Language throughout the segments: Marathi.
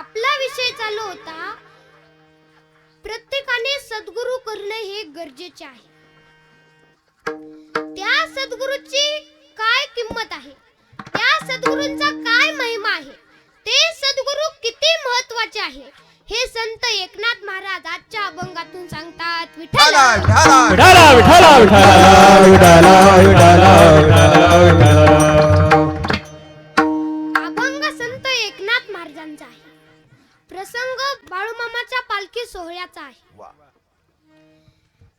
आपला विषय चालू होता प्रत्येकाने सद्गुरू करणे हे गरजेचे आहे. त्या सद्गुरूची काय किंमत आहे? त्या सद्गुरूंचा काय महिमा आहे? ते सद्गुरू किती महत्त्वाचे आहे? हे संत एकनाथ महाराज आजच्या अभंगातून सांगतात विठ्ठल विठाला विठाला विठाला विठाला विठाला विठाला विठाला अभंग संत एकनाथ महाराजांचा आहे. प्रसंग बाळूमामाच्या पालखी सोहळ्याचा आहे.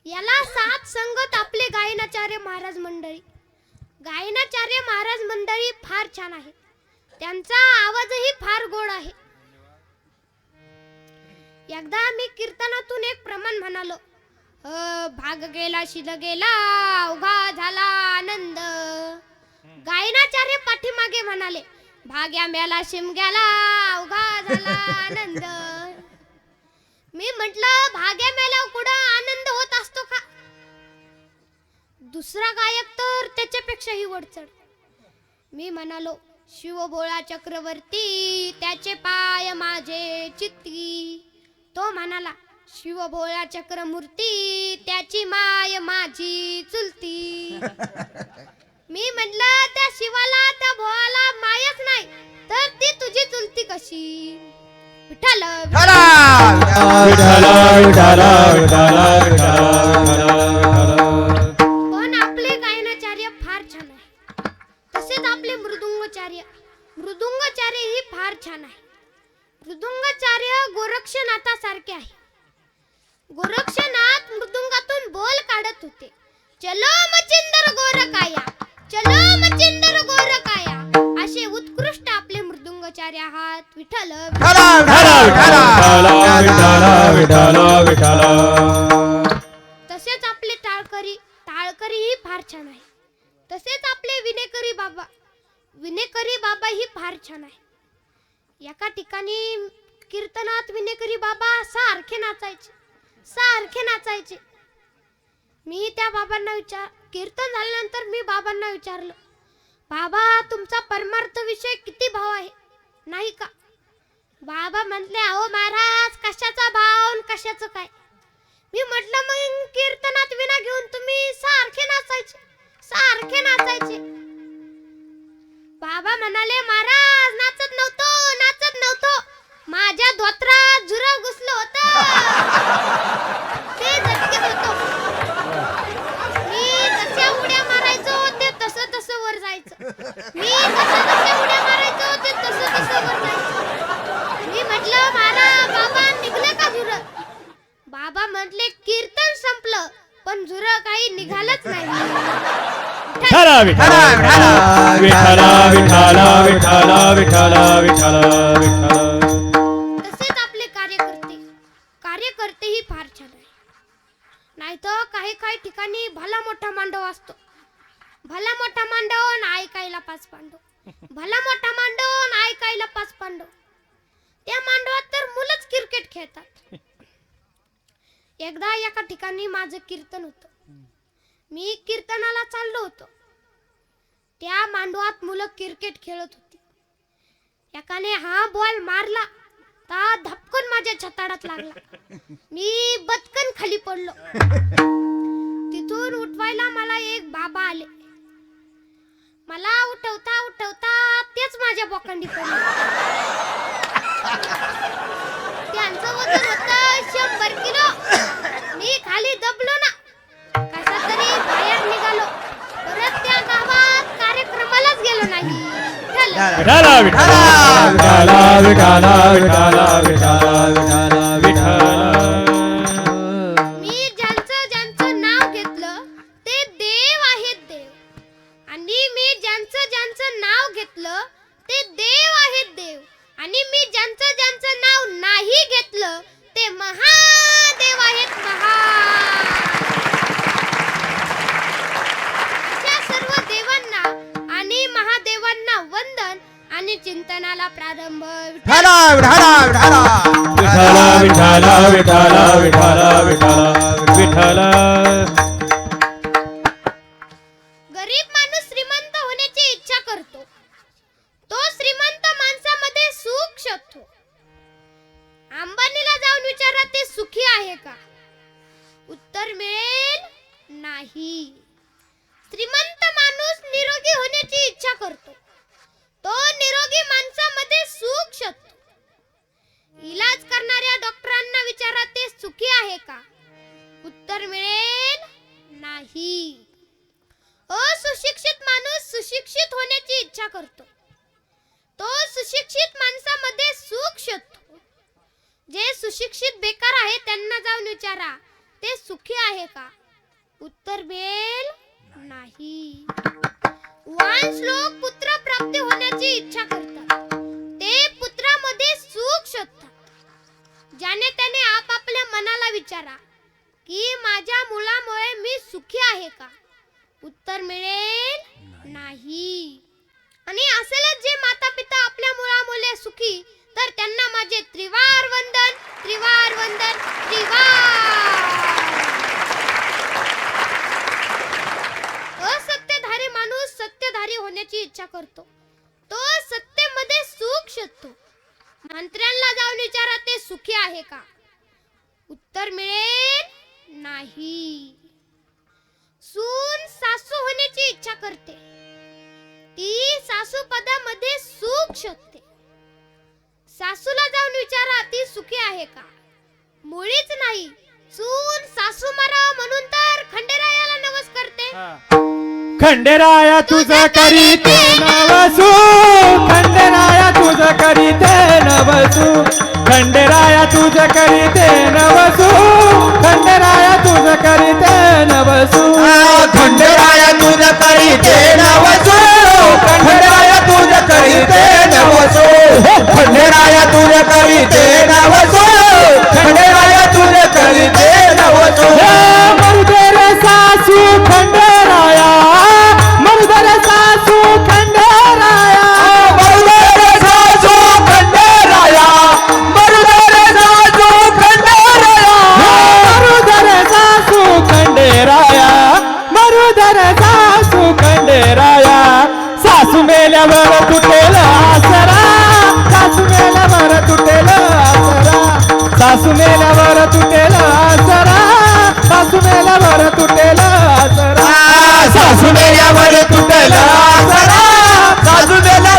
याला सात संगत आपले गायनाचार्य महाराज मंडळी. गायनाचार्य महाराज मंडळी फार छान आहे. त्यांचा आवाजही फार गोड आहे. एकदा मी कीर्तनातून एक प्रमाण म्हणालो. भाग गेला शिल गेला अवघा झाला आनंद. गायनाचार्य पाठीमागे म्हणाले भाग्या मेला शिमग्याला अवघा झाला आनंद. मी म्हंटल भाग्या मेला कुठं आनंद होत असतो का? दुसरा गायक तर त्याच्यापेक्षाही वडचड मी म्हणालो शिवबोळा चक्रवर्ती त्याचे पाय माझे चित्ती. तो म्हणाला शिवभोळा चक्रमूर्ती त्याची माय माझी चुलती. मी म्हटलं त्या शिवाला त्या भोळाला मायच नाही. तर ती तुझी चुलती कशी? विठ्ठल विठाला विठाला विठाला विठाला विठाला विठाला पण आपले गायनाचार्य फार छान आहे. तसेच आपले मृदुंगाचार्य. मृदुंगाचार्य ही फार छान आहे. मृदुंगाचार्य गोरक्षनाथासारखे आहे. गोरक्षनाथ मृदुंगातून बोल काढत होते. चलो मचिंदर गोरकाया. चलो मचिंदर गोरकाया असे उत्कृष्ट आपले मृदुंगाचार्य आहात. विठ्ठल विठाला विठाला विठाला विठाला विठाला तसेच आपले टाळकरी टाळकरी ही फार छान आहे. तसेच आपले विनेकरी बाबा विनेकरी बाबा ही फार छान आहे. एका ठिकाणी कीर्तनात विनेकरी बाबा सारखे नाचायचे सारखे नाचायचे. मी त्या बाबांना विचार कीर्तन झाल्यानंतर मी बाबांना विचारलं बाबा तुमचा परमार्थ विषय किती भाव आहे? नाही का? बाबा म्हटले अहो महाराज कशाचा भाव आणि कशाचं काय? मी म्हटलं मग कीर्तनात विना घेऊन तुम्ही सारखे नाचायचे सारखे नाचायचे. बाबा म्हणाले महाराज नाचत नव्हतो. म्हटले कीर्तन संपलं पण झुर काही निघालच नाही. तसेच आपले कार्यकर्ते. कार्यकर्तेही फार छान आहे नाहीतर काही काही ठिकाणी भला मोठा मांडव असतो. भला मोठा मांडव ना ऐकायला पाच पांडव. भला मोठा मांडव ऐकायला पाच पांडव. त्या मांडवात तर मुलंच क्रिकेट खेळतात. एकदा एका ठिकाणी माझं कीर्तन होतं. मी कीर्तनाला चाललो होतो. त्या मांडवात मुलं क्रिकेट खेळत होती. एकाने हा बॉल मारला ता धपकन माझ्या छताडात लागला. मी बदकन खाली पडलो. तिथून उठवायला मला एक बाबा आले. मला उठवता उठवता तेच माझ्या बोकांडी पडले. विठाला विठाला विठाला विठाला विठाला विठाला विठाला मी ज्यांचं ज्यांचं नाव घेतलं ते देव आहेत देव. आणि मी ज्यांचं ज्यांचं नाव घेतलं ते देव आहेत देव. आणि मी ज्यांचं ज्यांचं नाव नाही घेतलं ते महादेव विठाला विठाला विठाला विठाला विठाला विठाला विठाला विठाला विठाला गरीब माणूस श्रीमंत होण्याची इच्छा करतो. तो श्रीमंत माणसामध्ये सुख शोधतो. अंबानीला जाऊन विचारा ते सुखी आहे का? उत्तर मिळेल नाही. श्रीमंत माणूस निरोगी होण्याची इच्छा करतो. तो निरोगी माणसामध्ये सुख शोधतो. इलाज करणाऱ्या डॉक्टरांना विचारा ते सुखी आहे का? उत्तर मिळेल नाही. असुशिक्षित माणूस सुशिक्षित होण्याची इच्छा करतो. तो सुशिक्षित माणसामध्ये सुख शोधतो. जे सुशिक्षित बेकार आहे त्यांना जाऊन विचारा ते सुखी आहे का? उत्तर मिळेल नाही. वांस लोक पुत्र प्राप्ती होण्याची इच्छा करतात. ते पुत्रामध्ये सुख शोधतात. ज्याने त्याने आपापल्या मनाला विचारा की माझ्या मुलामुळे मी सुखी आहे का? उत्तर मिळेल नाही. आणि असेलच जे माता पिता आपल्या मुलामुळे सुखी तर त्यांना माझे त्रिवार वंदन त्रिवार वंदन त्रिवार असत्यधारी माणूस सत्यधारी होण्याची इच्छा करतो. तो सत्तेमध्ये सुख शोधतो. मंत्र्यांना जाऊन विचारा ते सुखी आहे का? उत्तर मिळेल नाही. सून सासू होण्याची इच्छा करते. ती सासू पदामध्ये सुख शोधते. सासूला जाऊन विचारा ती सुखी आहे का? मुळीच नाही. सून सासू मरा म्हणून तर खंडेरायाला नवस करते. खंडेराया तुझं करीते नवसू. खंडेराया तुझं करीते नवसू. खंडेराया तुझं करीते नवसू. खंडेराया तुझं करीते नवसू. खंडराया तुझ करीते नवसो. खंडराया तुझ करीते नवसू. खंडे सासू मेल्यावर तुटेला जरा सासू मेल्यावर तुटेला जरा सासू मेल्यावर तुटेला जरा सासू मेल्या